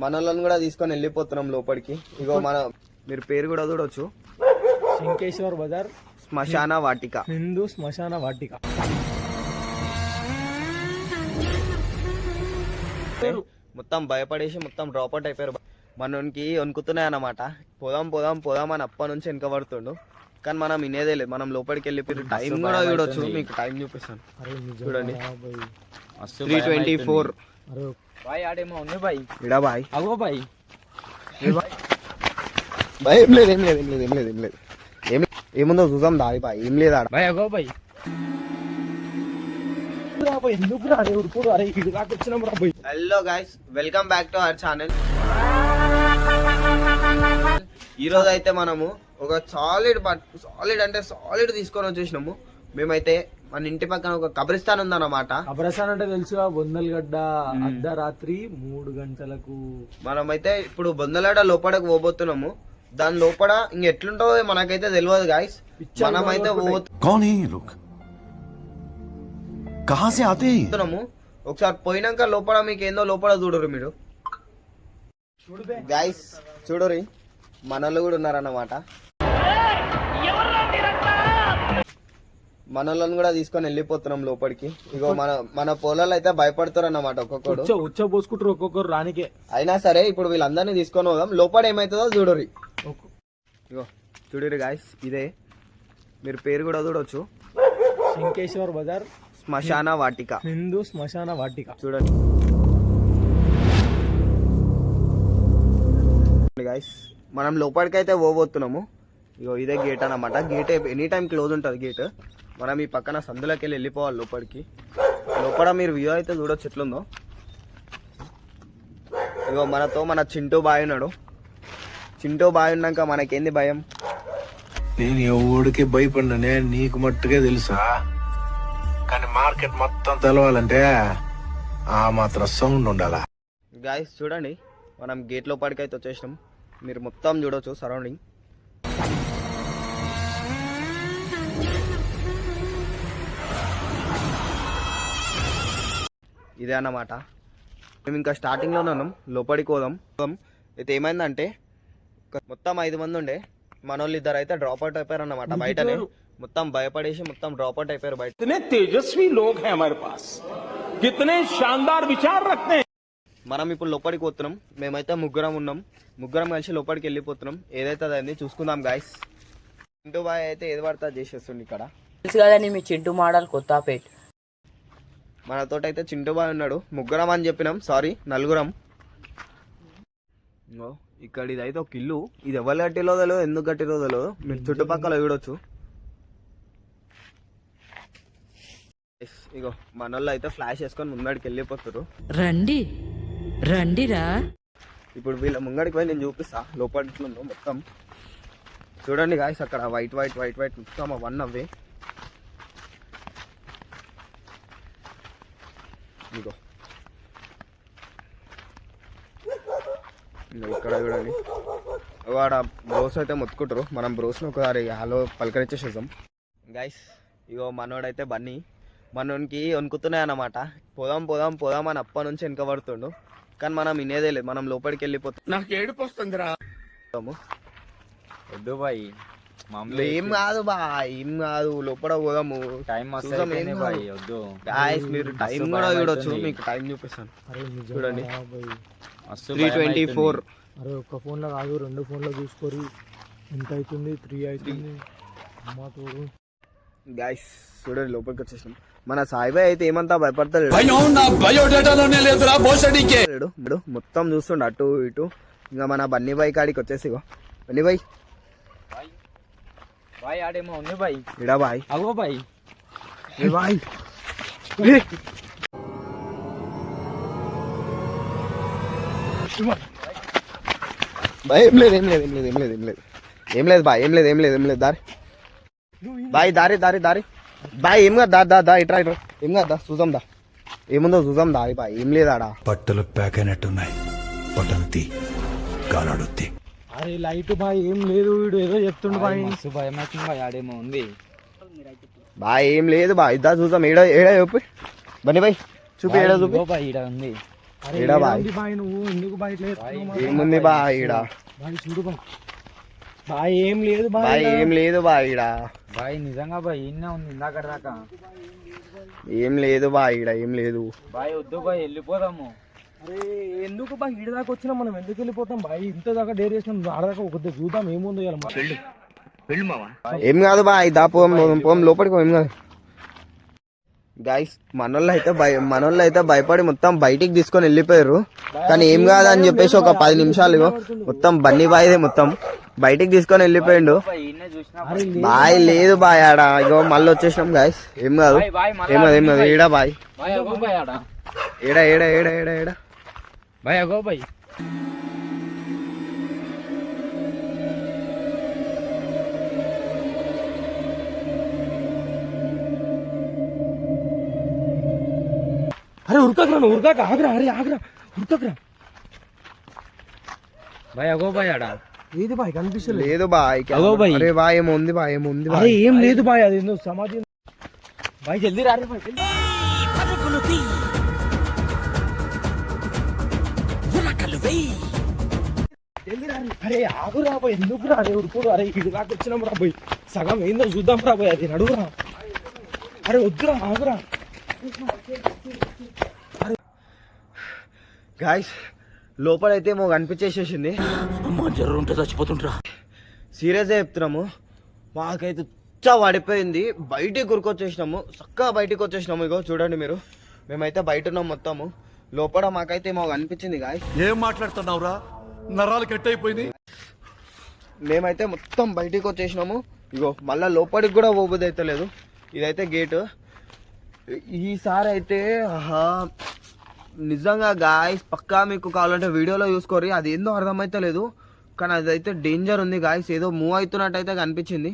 మనోళ్ళని కూడా తీసుకొని వెళ్ళిపోతున్నాం లోపలికి. ఇగో మన మీరు పేరు కూడా చూడొచ్చు. శంకేశ్వర్ బజార్ శ్మశాన వాటిక. హిందూ శ్మశాన వాటిక. మొత్తం భయపడేసి మొత్తం డ్రాప్ అవుట్ అయిపోయారు. మనకి వణుకుతున్నాయి అన్నమాట. పోదాం పోదాం పోదాం అని అప్ప నుంచి వెనక పడుతుండు కానీ మనం వినేదే లేదు. మనం లోపలికి వెళ్ళి టైం కూడా చూడొచ్చు. మీకు టైం చూపిస్తాను. చూడండి. త్రీ ట్వంటీ ఫోర్ ఆడేమో ఉంది ఇడా బాయ్ అగో బాయ్ బాయ్ ఏం లేదు ఏం లేదు ఏం లేదు ఏం లేదు ఏం లేదు ఏం ఏముందో చూద్దాం దాయి బాయ్ ఏం లేదు ఆడ అగో hello guys welcome back to our channel ఈ రోజు అయితే మనము ఒక సాలిడ్ సాలిడ్ అంటే సాలిడ్ తీసుకొని వచ్చేసినాము. మేమైతే మన ఇంటి పక్కన ఒక కబ్రిస్తాన్ ఉందన్నమాట. కబ్రిస్తాన్ అంటే తెలుసుగా బొందలగడ్డ అర్ధరాత్రి మూడు గంటలకు. మనమైతే ఇప్పుడు బొందలగడ్డ లోపడకు పోబోతున్నాము. దాని లోపల ఇంక ఎట్లుంటో మనకైతే తెలియదు గాయస్ మనమైతే పోతున్నాము. ఒకసారి పోయినాక లోపల మీకు ఏందో లోపల చూడరు మీరు. గాయస్ చూడరు. మనోళ్ళు కూడా ఉన్నారన్నమాట. మనోళ్ళని కూడా తీసుకొని వెళ్ళిపోతున్నాం లోపలికి. ఇగో మన మన పొలాలు అయితే భయపడతారు అన్నమాట ఒక్కొక్కడు. ఉచ్చ ఉచ్చ పోసుకుంటారు ఒక్కొక్కరు రానికే. అయినా సరే ఇప్పుడు వీళ్ళందరినీ తీసుకొని పోదాం. లోపల ఏమవుతుందో చూడరు ఇగో చూడరు గాయస్ ఇదే. మీరు పేరు కూడా చూడొచ్చు. శంకేశ్వర్ బజార్. శ్మశాన వాటిక. హిందూ శ్మశాన వాటిక. చూడండి. గాయస్ మనం లోపలికి అయితే పోబోతున్నాము. ఇగో ఇదే గేట్ అన్నమాట. గేట్ ఎనీ టైం క్లోజ్ ఉంటుంది గేట్ మనం ఈ పక్కన సందులోకి వెళ్ళి వెళ్ళిపోవాలి లోపలికి. లోపల మీరు వ్యూ అయితే చూడొచ్చు ఎట్లుందో. ఇగో మనతో మన చింటూ బాయ్ ఉన్నాడు. చింటూ బాయ్ ఉన్నాక మనకేంది భయం? నేను ఎవడికి భయపడిననే నీకు మట్టుకే తెలుసా? కానీ మార్కెట్ మొత్తం తెలవాలంటే ఆ మాత్రం సౌండ్ ఉండాలా? గాయస్ చూడండి. మనం గేట్ లోపలికి అయితే వచ్చేసినాం. మీరు మొత్తం చూడొచ్చు సరౌండింగ్ ఇదే అన్నమాట. మేము ఇంకా స్టార్టింగ్లోనే ఉన్నాం. లోపలికి పోదాం. అయితే ఏమైందంటే మొత్తం ఐదు మంది ఉండే. మన వాళ్ళు ఇద్దరు అయితే డ్రాప్ అవుట్ అయిపోయారు అన్నమాట బయట మొత్తం భయపడేసి మొత్తం డ్రాప్ అవుట్ అయిపోయారు బయట. తేజస్వి లోక్ హమారే పాస్. మనం ఇప్పుడు లోపలికి పోతున్నాం. మేమైతే ముగ్గురం ఉన్నాం. ముగ్గురం కలిసి లోపలికి వెళ్ళిపోతున్నాం. ఏదైతే అయింది చూసుకుందాం గాయస్ చింటూ బాయ్ అయితే ఏది పడతా చేసేస్తుంది ఇక్కడ. తెలుసు కదండి మీ చింటూ మోడల్ కొత్తపేట్. మనతోటి అయితే చింటూ బాయ్ ఉన్నాడు. ముగ్గురం అని చెప్పినాం. సారీ నలుగురం. ఇక్కడ ఇదైతే ఒక ఇల్లు. ఇది ఎవరు కట్టిలో తెలియదు ఎందుకు కట్టిలో తెలియదు మీరు చుట్టుపక్కల చూడొచ్చు. ఇగో మనోళ్ళు అయితే ఫ్లాష్ వేసుకొని ముందడికి వెళ్ళిపోతారు రండి రండిరా. ఇప్పుడు వీళ్ళ ముంగడికి పోయి నేను చూపిస్తా. లోపల ఎట్లుందో మొత్తం. చూడండి గాయస్ అక్కడ వైట్ వైట్ వైట్ వైట్ మొత్తం వన్ అవే. ఇగో ఇక్కడ చూడండి. వాడ బ్రోస్ అయితే మొత్తుకుంటారు. మనం బ్రోస్ని ఒకసారి హలో పలకరించేసేద్దాం. గైస్ ఇగో మనోడైతే బన్నీ. మనోనికి వణుకుతున్నాయి అన్నమాట పోదాం పోదాం పోదాం అని అప్ప నుంచి వెనక పడుతుండు కానీ మనం వినేదే లేదు. మనం లోపలికి వెళ్ళిపోతాము నాకు ఏడుపు వస్తుందిరా. వద్దు బాయ్. ఏం కాదు బా ఏం కాదు లోపల పోదాము. టైం వద్దు. మీరు టైం కూడా చూడొచ్చు. మీకు టైం చూపిస్తాను. చూడండి. Three twenty. ఫోర్ అరే ఒక్క ఫోన్లో కాదు రెండు ఫోన్లో చూసుకోరు. ఎంత అవుతుంది త్రీ అవుతుంది అమ్మా తోడు. గాయస్ చూడండి లోపలికి వచ్చేసినాం. మన సాయిబాయ్ అయితే ఏమంతా భయపడతాడు. మొత్తం చూస్తుండు అటు ఇటు. ఇంకా మన బన్నీ బాయ్ కాడికి వచ్చేసి బన్నీ బాయ్. బాయ్ ఆడేమో ఉంది బాయ్ ఇడా బాయ్ అగో బాయ్ ఏ బాయ్ ఏ. బాయ్ ఏం లేదు ఏం లేదు ఏం లేదు ఏం లేదు ఏం లేదు ఏం లేదు బాయ్ ఏం లేదు ఏం లేదు ఏం లేదు దారి బాయ్ దారి దారి దారి బాయ్ ఏం కాదు దా దా దా ఇట్రా ఇట్రా ఏం కాదు దా చూద్దాం దా ఏముందో చూద్దాం దారి బాయ్ ఏం లేదు ఆడ బట్టలు ప్యాక్ అయినట్టున్నాయి బట్టలు తీ గాలాడొత్తి అరే లైట్ బాయ్ ఏం లేదు వీడు ఏదో చెప్తుండు బాయ్ మస్తు భయం అవుతుంది బాయ్ ఆడేమో ఉంది. బాయ్ ఏం లేదు బాయ్ ఇద్దా చూద్దాం ఏడ ఏడ చూపి బన్నీ బాయ్ చూపి ఏడ చూపి. బాయ్ ఈడ ఉంది. అరే ఈడ బాయ్. ఏముంది బాయ్ నువ్వు? ఎందుకు బాయ్ మరి? ఏముంది బా ఈడ. బాయ్ చూడు బాయ్. బాయ్ ఏం లేదు బాయ్ బాయ్. ఏం లేదు బా ఈడ. బాయ్ నిజంగా బాయ్ ఇన్నే ఉంది ఇందాక దాకా. ఏం లేదు బా ఈడ ఏం లేదు. బాయ్ వద్దు బాయ్ వెళ్ళిపోదాము. అరే ఎందుకు బాయ్ ఈడ దాకా వచ్చినా మనం ఎందుకు వెళ్ళిపోతాం? బాయ్ ఇంత దాకా డేర్ చేసినాం ఆడదాకా ఒక చూద్దాం ఏముందో మరి. ఏం కాదు బా దా పోం పోం, లోపలికి పోం కాదు. గాయస్ మనోళ్ళు అయితే భయ మనోళ్ళు అయితే భయపడి మొత్తం బయటికి తీసుకొని వెళ్ళిపోయారు. కానీ ఏం కాదని చెప్పేసి ఒక పది నిమిషాలు ఇగో మొత్తం బన్నీ బాయ్దే మొత్తం. బయటికి తీసుకొని వెళ్ళిపోయిండు. బాయ్ ఇన్నే చూసినా అరే లేదు బాయ్ లేదు బాయ్ ఆడ ఇగో మళ్ళీ వచ్చేసినాం గాయస్ ఏం కాదు. బాయ్ బాయ్ ఏం కాదు ఏం కాదు ఏడా బాయ్. బాయ్. బాయ్ ఏడా ఏడా ఏడా ఏడా ఏడా. బాయ్ అగో బాయ్ అరే ఉరకకురా ఉరకాక ఆగ్రా అరే ఆగ్రా ఉరకకురా బాయ్ అగో బాయ్ ఆడ ఏది బాయ్ కనిపిస్తలేదు లేదు బాయ్ అగో బాయ్. అరే బాయ్ ఏమో ఉంది బాయ్ ఏమో ఉంది అరే బాయ్ ఏం లేదు బాయ్ అది సమాధి బాయ్ జల్దీ రా రే బాయ్ అరే ఆగురా బాయ్ ఎందుకు రా అరే ఉరుకుడు. అరే ఇది దాకా వచ్చినాం రా బాయ్. సగం ఏందో చూద్దాం రా బాయ్ అది నడుగురా అరే వద్దురా ఆగురా. గాయస్ లోపలైతే ఏమో కనిపించేసేసింది సీరియస్ చెప్తున్నాము. మాకైతే ఉచ్చ పడిపోయింది బయటికి కురుకొచ్చేసినాము చక్కగా బయటికి వచ్చేసినాము ఇగో చూడండి మీరు. మేమైతే బయట ఉన్నాం మొత్తము. లోపల మాకైతే ఏమో కనిపించింది గాయస్ ఏం మాట్లాడుతున్నావురా? నరాలు కట్ అయిపోయింది మేమైతే మొత్తం బయటికి వచ్చేసినాము. ఇగో మళ్ళీ లోపలికి కూడా పోబుద్ది అయితే లేదు. ఇదైతే గేటు. ఈసారి అయితే నిజంగా గాయస్ పక్కా మీకు కావాలంటే వీడియోలో చూసుకోరి అది ఏందో అర్థమైతే లేదు. కానీ అదైతే డేంజర్ ఉంది గాయస్ ఏదో మూవ్ అవుతున్నట్టు అయితే కనిపించింది.